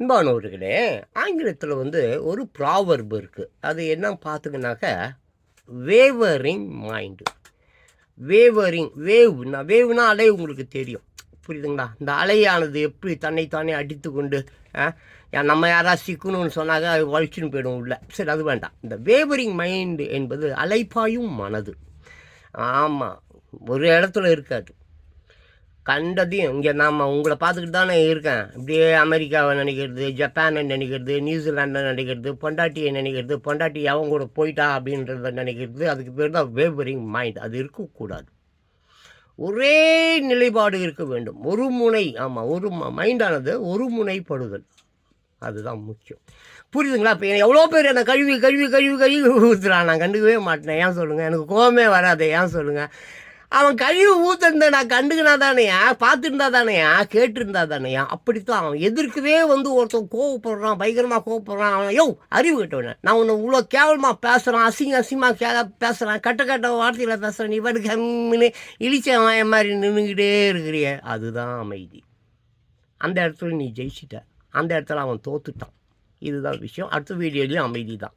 அன்பானவர்களே ஆங்கிலத்தில் வந்து ஒரு ப்ராவர்பு இருக்குது அது என்ன பார்த்துக்கினாக்க வேவரிங் மைண்டு வேவரிங் வேவ்னா வேவ்னா அலை உங்களுக்கு தெரியும். புரியுதுங்களா? இந்த அலையானது எப்படி தன்னைத்தானே அடித்து கொண்டு ஆ, நம்ம யாராவது சிக்கணும்னு சொன்னாக்க அது வலிச்சுன்னு போயிடும் உள்ள. சரி அது வேண்டாம். இந்த வேவரிங் மைண்டு என்பது அலைப்பாயும் மனது. ஆமாம் ஒரு இடத்துல இருக்காது. கண்டதையும் இங்கே நாம் உங்களை பார்த்துக்கிட்டு தானே இருக்கேன். இப்படியே அமெரிக்காவை நினைக்கிறது ஜப்பானை நினைக்கிறது நியூசிலாண்டை நினைக்கிறது பொண்டாட்டியை நினைக்கிறது பொண்டாட்டி அவங்க கூட போயிட்டா அப்படின்றத நினைக்கிறது அதுக்கு பேர் தான் வேவரிங் மைண்ட் அது இருக்கக்கூடாது. ஒரே நிலைப்பாடு இருக்க வேண்டும். ஒரு முனை ஆமாம் ஒரு மைண்டானது ஒரு முனைப்படுதல். அதுதான் முக்கியம். புரியுதுங்களா? இப்போ எவ்வளோ பேர் என்னை கழுவி கழுவி கழுவி கழுவி ஊற்றுறான் நான் கண்டுக்கவே மாட்டேன். ஏன் சொல்லுங்கள் எனக்கு கோவமே வராது. ஏன் சொல்லுங்கள் அவன் கழிவு ஊத்துறத நான் கண்டுக்கினா தானேயா? பார்த்துருந்தா தானேயா? கேட்டிருந்தா தானேயா? அப்படித்தான் அவன். எதிர்க்கவே வந்து ஒருத்தன் கோவப்படுறான் பயங்கரமாக கோவப்படுறான். அவன் யோ அறிவு கட்டவன நான் உன்னை இவ்வளோ கேவலமாக பேசுகிறான் அசிங்க அசிங்கமாக கே பேசுகிறான் கட்ட கட்ட வார்த்தையில் பேசுகிறேன் நீ பாட்டு கம்மின்னு இழிச்ச வாய மாதிரி நின்றுக்கிட்டே இருக்கிறிய. அதுதான் அமைதி. அந்த இடத்துல நீ ஜெயிச்சிட்ட. அந்த இடத்துல அவன் தோத்துட்டான். இதுதான் விஷயம். அடுத்த வீடியோலையும் அமைதி தான்.